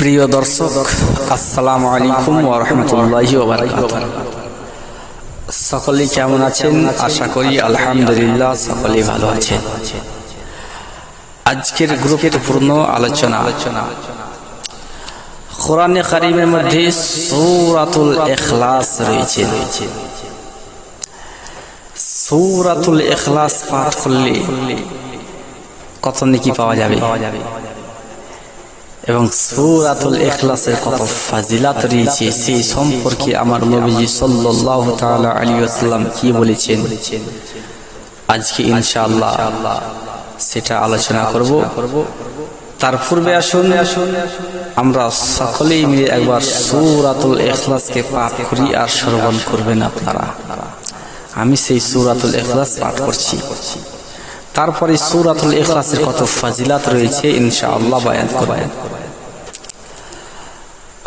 প্রিয় দর্শক, আসসালামু আলাইকুম ওয়া রাহমাতুল্লাহি ওয়া বারাকাতুহু। সকলেই কেমন আছেন? আশা করি আলহামদুলিল্লাহ সকলেই ভালো আছেন। আজকের গুরুত্বপূর্ণ আলোচনা। আলোচনা কোরআনে কারিমের মধ্যে সৌরাতুল ইখলাস রয়েছে। সূরাতুল ইখলাস পাঠ করলে কত নেকি পাওয়া যাবে পাওয়া যাবে? এবং সূরাতুল ইখলাসের কত ফাজিলাত রয়েছে সেই সম্পর্কে আমার নবীজি সাল্লাল্লাহু তাআলা আলাইহি ওয়াসাল্লাম কি বলেছেন? আজকে ইনশাআল্লাহ সেটা আলোচনা করব। তার পূর্বে আসুন, আমরা সকলেই মিলে একবার সূরাতুল ইখলাসকে পাঠ করি আর শ্রবণ করবেন আপনারা। আমি সেই সূরাতুল ইখলাস পাঠ করছি। তারপরে সূরাতুল ইখলাসের কত ফাজিলাত রয়েছে ইনশাআল্লাহ বয়ান করব।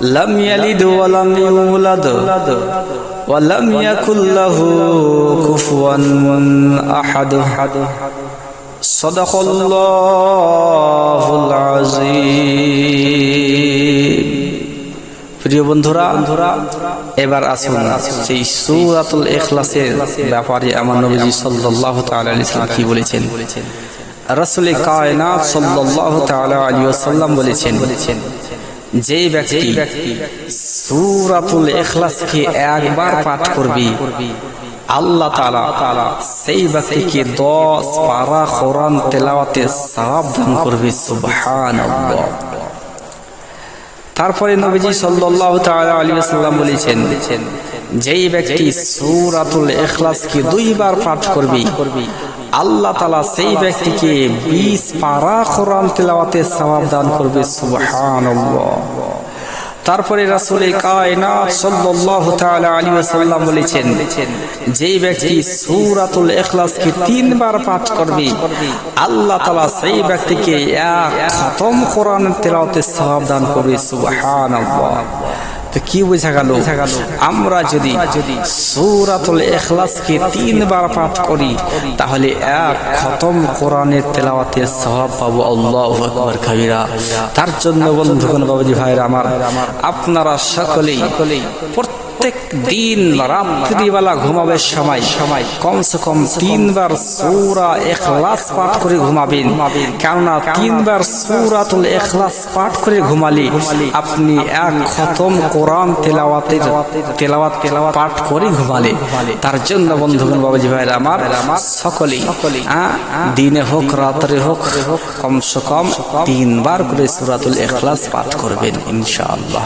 لم يلد ولم يولد ولم يكن له كفوا أحد صدق الله العظيم প্রিয় বন্ধুরা এবার আসুন সেই সূরাতুল ইখলাসের ব্যাপারে আমার নবীজি সাল্লাল্লাহু তাআলা আলাইহি সাল্লাম কি বলেছেন রাসূল কায়নাত সাল্লাল্লাহু তাআলা আলাইহি ওয়াসাল্লাম বলেছেন যে ব্যক্তি সুরাতুল ইখলাসকে একবার পাঠ করবে, আল্লাহ তাআলা সেই ব্যক্তিকে 10 পারা কোরআন তেলাওয়াতে সাবধান করবে, সুবহানাল্লাহ। তারপরে নবীজি সাল্লাল্লাহু তাআলা আলাইহি ওয়াসাল্লাম বলেছেন, যেই ব্যক্তি সূরাতুল ইখলাসকে দুইবার পাঠ করবে, আল্লাহ তাআলা সেই ব্যক্তিকে 20 পারা কোরআন তেলাওয়াতে সওয়াব দান করবে, সুবহানাল্লাহ। তারপরে রাসুল কায়নাত সাল্লাল্লাহু তাআলা আলাইহি বলেছেন, যেই ব্যক্তি সূরাতুল ইখলাসকে তিনবার পাঠ করবে, আল্লাহ তালা সেই ব্যক্তিকে এক খতম কোরআন তেলাওয়াতে সওয়াব দান করবে, সুবহানাল্লাহ। তো কি বোঝা গেল? আমরা যদি সূরাতুল এখলাসকে তিনবার পাঠ করি, তাহলে এক খতম কোরআনের তেলাওয়াতে স্বভাব পাবো। আল্লাহ আকবর কবিরা। তার জন্য বন্ধুগণ, বাবাজি ভাইরা আমার, আপনারা সকলেই প্রত্যেক দিন রাত্রিবেলা ঘুমাবের সময় সময়। কমসে কম তিনবার সূরা ইখলাস পাঠ করে ঘুমাবেন। কেননা তিনবার সূরাতুল ইখলাস পাঠ করে ঘুমালে আপনি এক খতম কোরআন তেলাওয়াতের তেলাওয়াত তেলাওয়াত পাঠ করে ঘুমালে। তার জন্য বন্ধুগণ, বাবাজি ভাইরা আমার সকলেই দিনে হোক, রাত্রে হোক, কমসে কম তিনবার করে সূরাতুল ইখলাস পাঠ করবেন, ইনশাআল্লাহ।